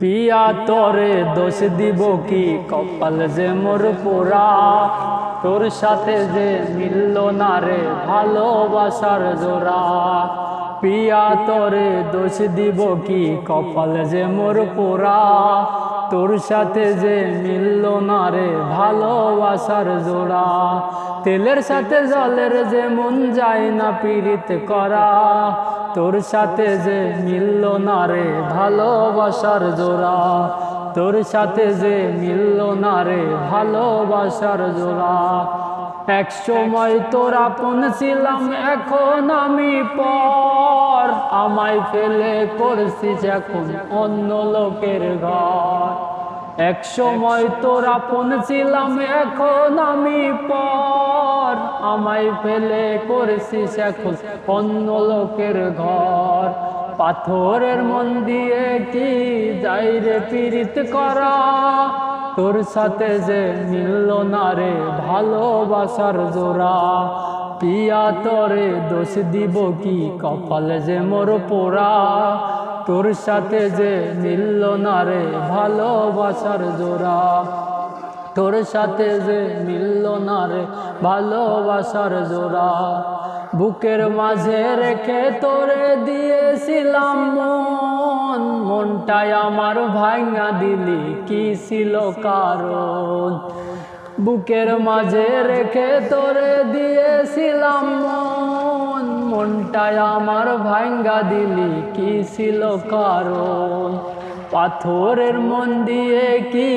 পিয়া তোরে দোষ দিব কি? কপাল যে মোর পোড়া, তোর সাথে যে মিলল না রে ভালোবাসার জোড়া। পিয়া তোরে দোষ দিব কি? কপাল যে মোর পোড়া, তোর সাথে যে মিলল না রে ভালোবাসার জোড়া। তেলের সাথে জলের যে মন যায় না পীড়িত করা তোর সাথে যে মিলল না রে ভালোবাসার জোড়া, তোর সাথে যে মিলল না রে ভালোবাসার জোড়া। এক সময় তোর আপন ছিলাম, এখন আমি পর। আমায় ফেলে করছিস এখন অন্য লোকের ঘর। এক সময় তোর আপন ছিলাম, এখন আমি পর। আমায় ফেলে করেছিস এখন অন্য লোকের ঘর। পাথরের মন দিয়ে কি যাই রে পীড়িত করা? তোর সাথে যে মিলল না রে ভালোবাসার জোড়া। পিয়া তোরে দোষ দিব কি, কপালে যে মোর পোড়া। তোর সাথে যে মিলল না রে ভালোবাসার জোড়া। তোর সাথে যে মিলল না রে ভালোবাসার জোড়া। বুকের মাঝে রেখে তোরে দিয়েছিলাম মন। মনটাই আমার ভাঙা দিলি কি ছিল কারণ? বুকের মাঝে রেখে তোরে দিয়েছিলাম মন। মনটাই আমার ভাঙ্গা দিলি, কি ছিল কারণ? পাথরের মন দিয়ে কি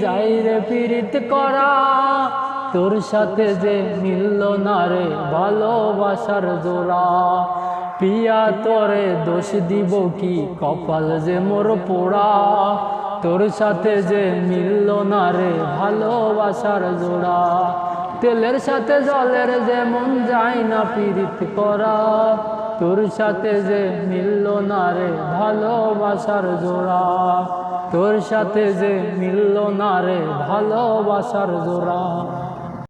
যাই রে পীড়িত করা? তোর সাথে যে মিলল না রে ভালোবাসার জোড়া। পিয়া, তোরে দোষ দিব কি? কপাল যে মোর পোড়া। তোর সাথে যে মিলল না রে, ভালোবাসার জোড়া। তেলের সাথে জলের যে মন যায় না পীড়িত করা। তোর সাথে যে মিলল না রে, ভালোবাসার জোড়া। তোর সাথে যে মিলল না রে, ভালোবাসার জোড়া।